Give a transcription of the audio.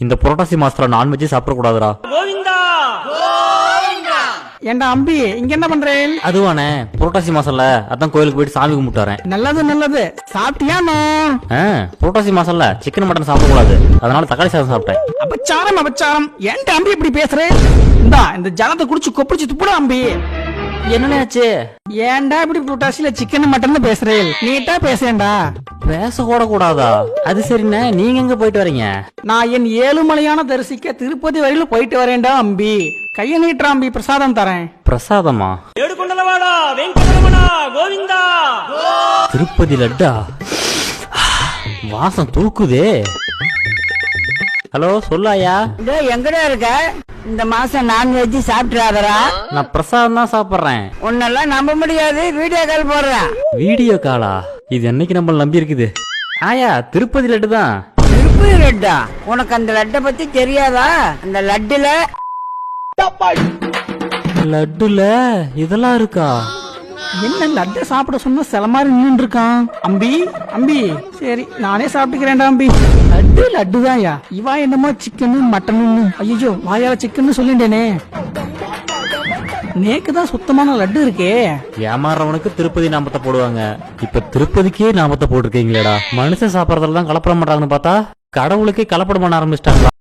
இந்த புரட்டாசி மாசத்துல நான்வெஜ் சாப்பிடக்கூடாதுடா. ஏண்டா அம்பி இங்க என்ன பண்றேன் அதுவானே புரட்டாசி மாசம்ல அதான் கோயிலுக்கு போயிட்டு சாமி கும்பிட்டு வரேன் நல்லது. நல்லது சாப்பிட்டியானோ ஆ, புரட்டாசி மாசம்ல சிக்கன் மட்டன் சாப்பிடக்கூடாது. அதனால தக்காளி சாதம் சாப்பிட்டேன். அபச்சாரம் அபச்சாரம். ஏன்டா அம்பி இப்படி பேசுறேன் இந்தா இந்த ஜலத்தை குடிச்சு கொப்பளிச்சு துப்புடா அம்பி. என்னடாச்சு ஏன்டா இப்படி புரோட்டாசில சிக்கன் மட்டன் பேசுறே? நீட்டா பேசேன்டா பேச கூட கூடாதா அது சரிண்ணே. நீங்க எங்க போயிட்டு வரீங்க? நான் என் ஏழுமலையான தரிசிக்க திருப்பதி வரையில போயிட்டு வரேன்டா அம்பி. கைய நீட்டுறா அம்பி. பிரசாதம் தரேன். பிரசாதமா? ஏடுகொண்டலவாடா வெங்கடரமணா கோவிந்தா. திருப்பதி லட்டா? வாசம் தூக்குதே. ஹலோ சொல்லாயா எங்கடா இருக்க? இந்த மாசம் நான்வெஜ் சாப்பிட்றாதரா நான் பிரசாதம் தான் சாப்பிடுறேன். உன்னெல்லாம் நம்ப முடியாது வீடியோ கால் போடுறேன் வீடியோ காலா? இது என்னைக்கு நம்மள நம்பி இருக்குது? ஆயா திருப்பதி லட்டு தான். திருப்பதி லட்டா? உனக்கு அந்த லட்டை பத்தி தெரியாதா? அந்த லட்டுல லட்டுல இதெல்லாம் இருக்கா? என்ன லட்டை சாப்பிட சொன்னா சில மாதிரி நின்று இருக்கான்? அம்பி அம்பி. சரி நானே சாப்பிட்டுக்கிறேன்டா அம்பி. லட்டு லட்டு தான்யா இவா என்னமோ சிக்கனு மட்டனு ஐயோ வாயால சிக்கன் சொல்லிட்டேனே. நேக்கு தான் சுத்தமான லட்டு இருக்கே. ஏமாறவனுக்கு திருப்பதி நாமத்தை போடுவாங்க. இப்ப திருப்பதிக்கே நாமத்தை போட்டிருக்கீங்களேடா. மனுஷன் சாப்பிடறதுல தான் கலப்படம் பண்றாங்கன்னு பார்த்தா கடவுளுக்கே கலப்படம் பண்ண ஆரம்பிச்சிட்டாங்களா?